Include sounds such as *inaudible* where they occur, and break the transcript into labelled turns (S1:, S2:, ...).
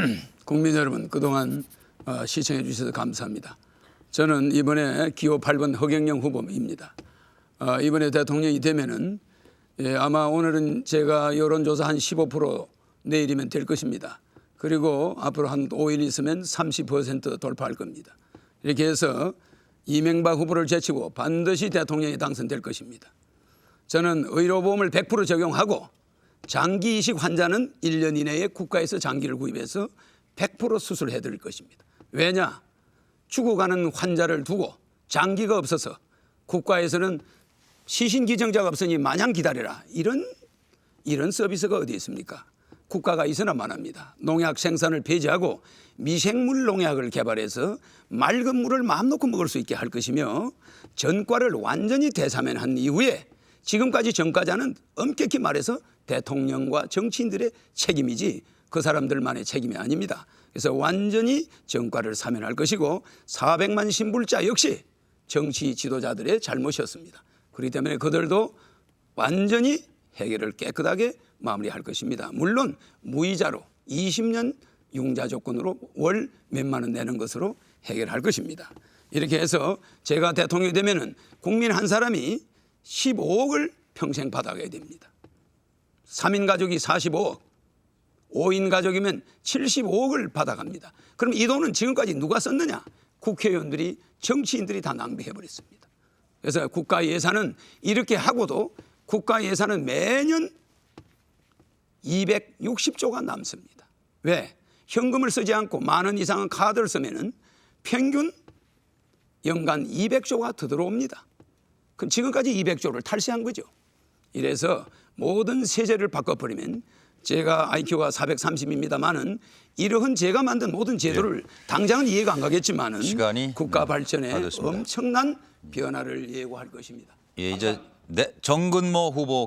S1: *clears throat* 국민 여러분 그동안 어, 시청해 주셔서 감사합니다. 저는 이번에 기호 8번 허경영 후보입니다. 어, 이번에 대통령이 되면은 예, 아마 오늘은 제가 여론조사 한 15% 내일이면 될 것입니다. 그리고 앞으로 한 5일 있으면 30% 돌파할 겁니다. 이렇게 해서 이명박 후보를 제치고 반드시 대통령이 당선될 것입니다. 저는 의료보험을 100% 적용하고 장기 이식 환자는 1년 이내에 국가에서 장기를 구입해서 100% 수술해 드릴 것입니다. 왜냐? 죽어가는 환자를 두고 장기가 없어서 국가에서는 시신기증자가 없으니 마냥 기다려라. 이런 이런 서비스가 어디 있습니까? 국가가 있어나만 합니다. 농약 생산을 폐지하고 미생물 농약을 개발해서 맑은 물을 마음 놓고 먹을 수 있게 할 것이며 전과를 완전히 대사면한 이후에 지금까지 전과자는 엄격히 말해서 대통령과 정치인들의 책임이지 그 사람들만의 책임이 아닙니다. 그래서 완전히 전과를 사면할 것이고 400만 신불자 역시 정치 지도자들의 잘못이었습니다. 그렇기 때문에 그들도 완전히 해결을 깨끗하게 마무리할 것입니다. 물론 무이자로 20년 융자 조건으로 월 몇만 원 내는 것으로 해결할 것입니다. 이렇게 해서 제가 대통령이 되면은 국민 한 사람이 15억을 평생 받아가야 됩니다. 3인 가족이 45억, 5인 가족이면 75억을 받아갑니다. 그럼 이 돈은 지금까지 누가 썼느냐? 국회의원들이 정치인들이 다 낭비해 버렸습니다. 그래서 국가 예산은 이렇게 하고도 국가 예산은 매년 260조가 남습니다. 왜? 현금을 쓰지 않고 만 원 이상은 카드를 쓰면은 평균 연간 200조가 더 들어옵니다. 지금까지 200조를 탈세한 거죠. 이래서 모든 세제를 바꿔버리면 제가 IQ가 430입니다만은 이러한 제가 만든 모든 제도를 당장은 이해가 안 가겠지만은
S2: 시간이,
S1: 국가
S2: 네,
S1: 발전에
S2: 다 됐습니다.
S1: 엄청난 변화를 예고할 것입니다.
S2: 예, 이제 네, 정근모 후보